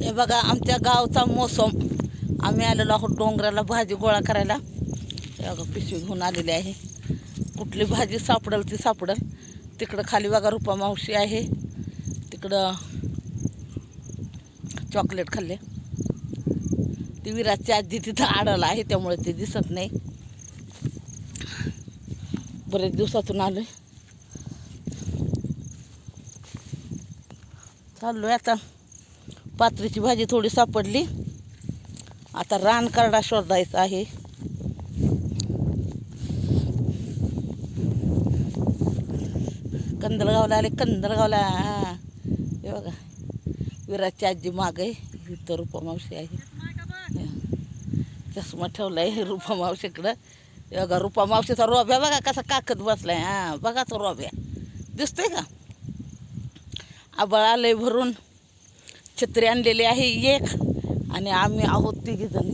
हे बघा आमच्या गावचा मोसम. आम्ही आलेलो आहोत डोंगराला भाजी गोळा करायला. हे बघा पिशवी घेऊन आलेली आहे. कुठली भाजी सापडेल ती सापडेल. तिकडं खाली बघा रुपा मावशी आहे. तिकडं चॉकलेट खाल्ले. ती विराजची आजी तिथं आडल आहे त्यामुळे ते दिसत नाही. बरेच दिवसातून आले चाललो आहे आता. पात्रीची भाजी थोडी सापडली. आता रान करडा शोधायचा आहे. कंदलगावला आले कंदलगावला. हे बघा. विराजची आजी माग आहे. इथं रुपा मावशी आहे. चष्मा चष्मा ठेवलाय रुपा मावशीकडं. हे बघा रुपा मावशीचा रोब्या बघा कसा काकत बसलाय. हां बघा तो रोब्या. दिसतोय का? आबळ आलंय भरून. छत्री आणलेली आहे एक. आणि आम्ही आहोत तिघी जण.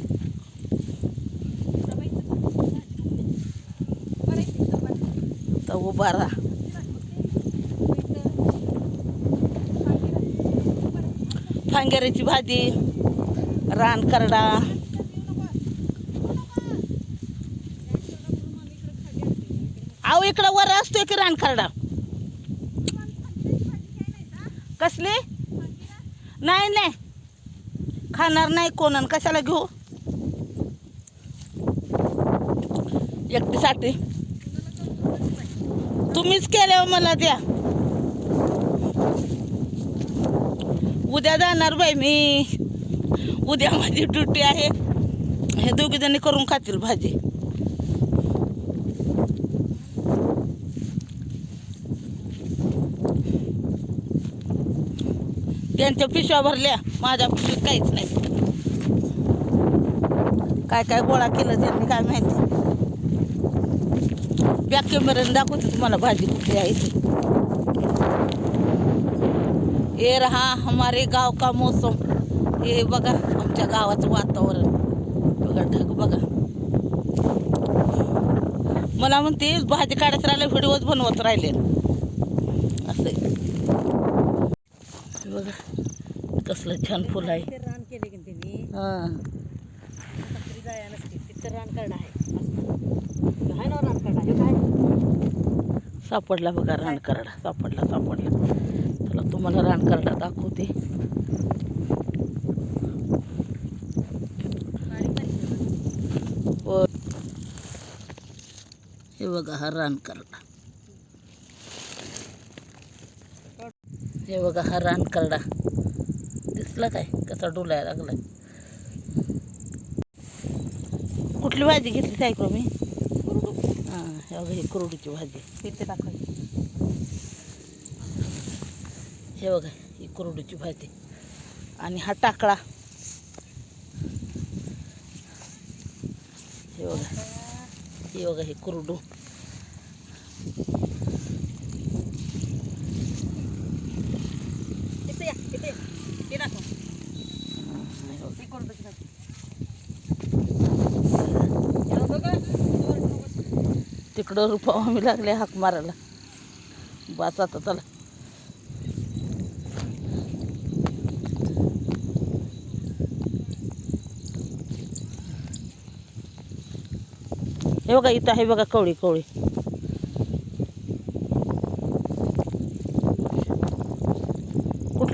तर उभा राहा. फांगेरीची भाजी रान करडा. अहो इकडं वर असतोय की रान करडा? कसली? नाही नाही. खाणार नाही कोण कशाला घेऊ? एकटीसाठी. तुम्हीच केल्यावर हो मला द्या. उद्या जाणार बाई मी. उद्या माझी ड्युटी आहे. हे दोघीजणी करून खातील भाजी. त्यांच्या पिशव्या भरल्या. माझ्या पिशवीत काहीच नाही. काय काय गोळा केलं त्यांनी काय माहिती? बॅक कॅमेऱ्याने दाखवते तुम्हाला भाजी कुठली आहे ती. हे रहा हमारे गाव का मौसम. हे बघा आमच्या गावाचं वातावरण. बघा ढग बघा. मला म्हणते भाजी काढत राहिले व्हिडिओच बनवत राहिले असं आहे. हे बघा. कसलं छान फुल आहे. रान केले की त्यांनी हां. तरी जाया नसते तिथं रान आहे. असं. आहे ना रान हे काय? सापडला बघा रानकरडा सापडला सापडला. चला तुम्हाला रानकरडा दाखवते. बारीक बारीक व हे बघा हा रानकरडा हे बघा हा रानकरडा दिसला काय? कसा डोलायला लागलाय. कुठली भाजी घेतली सायको मी हां हे बघा ही कुरडीची भाजी. तिथे दाखवायची हे बघा ही कुरडीची भाजी. आणि हा टाकळा. हे बघा हे बघा हे कुरडू. ते दाखव. ते करून तिकडं रुपा आम्ही लागले हाक मारायला. बस आता चला. हे बघा इथं आहे बघा कवळी कवळी.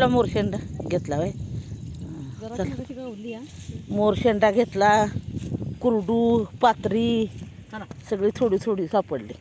कुठला मोरशेंडा घेतला बाय हा. मोरशेंडा घेतला कुरडू पात्री सगळी थोडी थोडी सापडली.